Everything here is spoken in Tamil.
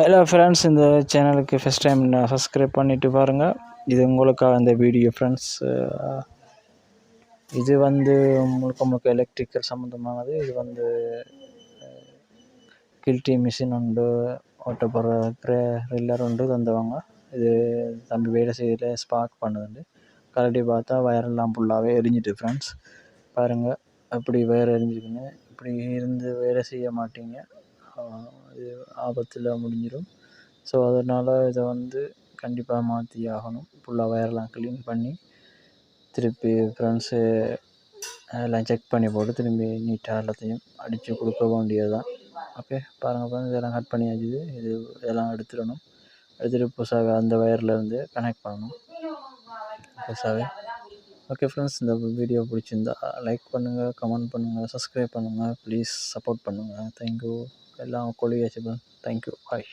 ஹலோ ஃப்ரெண்ட்ஸ் இந்த சேனலுக்கு ஃபஸ்ட் டைம் நான் சப்ஸ்கிரைப் பண்ணிவிட்டு பாருங்கள் இது உங்களுக்காக இந்த வீடியோ ஃப்ரெண்ட்ஸ் இது வந்து முழுக்க முழுக்க எலக்ட்ரிக்கல் சம்மந்தமானது இது வந்து கில்ட்டி மிஷின் உண்டு ஓட்ட போகிற க்ரே ரில்லர் உண்டு தந்தவங்க. இது தம்பி வேலை செய்யல ஸ்பார்க் பண்ணுதுண்டு. கரடி பார்த்தா வயரெல்லாம் ஃபுல்லாகவே எரிஞ்சிட்டு ஃப்ரெண்ட்ஸ் பாருங்கள் அப்படி வயர் எரிஞ்சுக்கின்னு இப்படி இருந்து வேலை செய்ய மாட்டீங்க. இது ஆபத்தில் முடிஞ்சிடும். ஸோ அதனால் இதை வந்து கண்டிப்பாக மாற்றி ஆகணும். ஃபுல்லாக வயர்லாம் க்ளீன் பண்ணி திருப்பி ஃப்ரெண்ட்ஸு எல்லாம் செக் பண்ணி போட்டு திரும்பி நீட்டாக எல்லாத்தையும் அடித்து கொடுக்க வேண்டியது தான் ஓகே பாருங்கள் பாருங்கள் இதெல்லாம் கட் பண்ணியாச்சு இது இதெல்லாம் எடுத்துடணும். எடுத்துகிட்டு புதுசாக அந்த வயர்லேருந்து கனெக்ட் பண்ணணும். புதுசாகவே ஓகே ஃப்ரெண்ட்ஸ் இந்த வீடியோ பிடிச்சிருந்தா லைக் பண்ணுங்கள் கமெண்ட் பண்ணுங்கள் சப்ஸ்கிரைப் பண்ணுங்கள் ப்ளீஸ் சப்போர்ட் பண்ணுங்கள் தேங்க்யூ எல்லாம் கொள்ளியாச்சு தேங்க்யூ பாய்